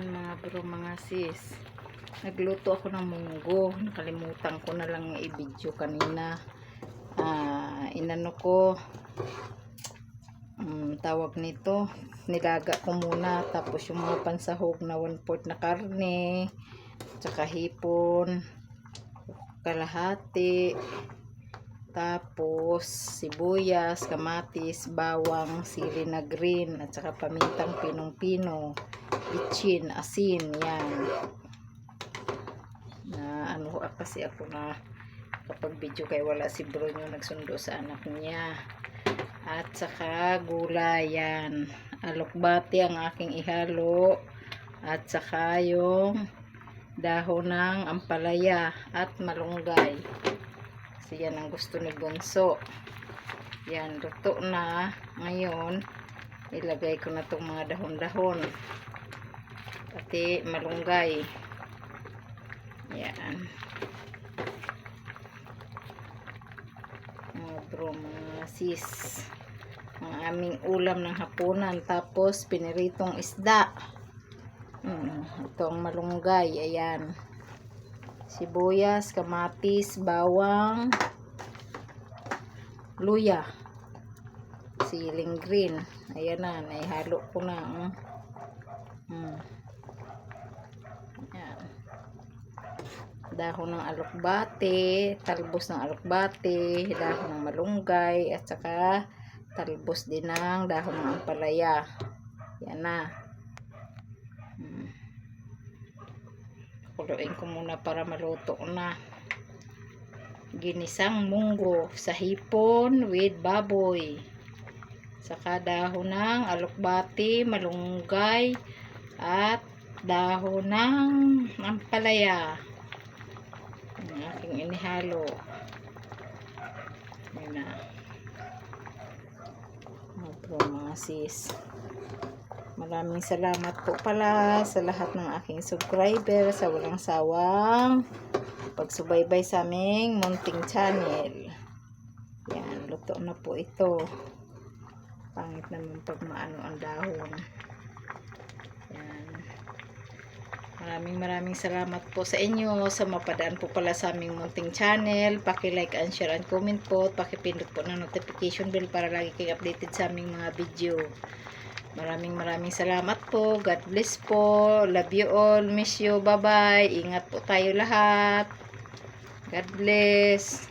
mga sis. Nagluto ako ng munggo. Nakalimutan ko na lang i-video kanina. Ah, inano ko um, tawag nito nilaga ko muna tapos yung mga pansahog na 1 4 na karne tsaka hipon kalahati tapos sibuyas, kamatis, bawang, sili na green at saka pamintang pinong-pino bitchin, asin, yan. Na ano ah, kasi ako na kapag video kay wala si bro nagsundo sa anak niya. At saka gulay yan. Alokbati ang aking ihalo. At saka yung dahon ng ampalaya at malunggay kasi yan ang gusto ni Bunso. Yan luto na. Ngayon ilagay ko na tong mga dahon-dahon. Pati malunggay. Yan. Mga bro ang aming ulam ng hapunan. Tapos piniritong isda. Mm, ito ang malunggay. Ayan sibuyas, kamatis, bawang luya siling green ayan na, naihalo ko na mm. Mm. Ayan. dahon ng alokbate talbos ng alokbate dahon ng malunggay at saka talbos din ng dahon ng ampalaya yan na kuluin ko muna para maluto na. Ginisang munggo sa hipon with baboy. Saka dahon ng alokbati, malunggay at dahon ng ampalaya. Ang aking inihalo. Yun na. Pro mga sis maraming salamat po pala sa lahat ng aking subscriber sa walang sawang pagsubaybay sa aming munting channel. Yan luto na po ito. Pangit naman pag maano ang dahon. Yan. Maraming maraming salamat po sa inyo. Sa mapadaan po pala sa aming munting channel paki-like and share and comment po at paki-pindot po ng notification bell para lagi kayo updated sa aming mga video Maraming maraming salamat po. God bless po. Love you all. Miss you. Bye-bye. Ingat po tayo lahat. God bless.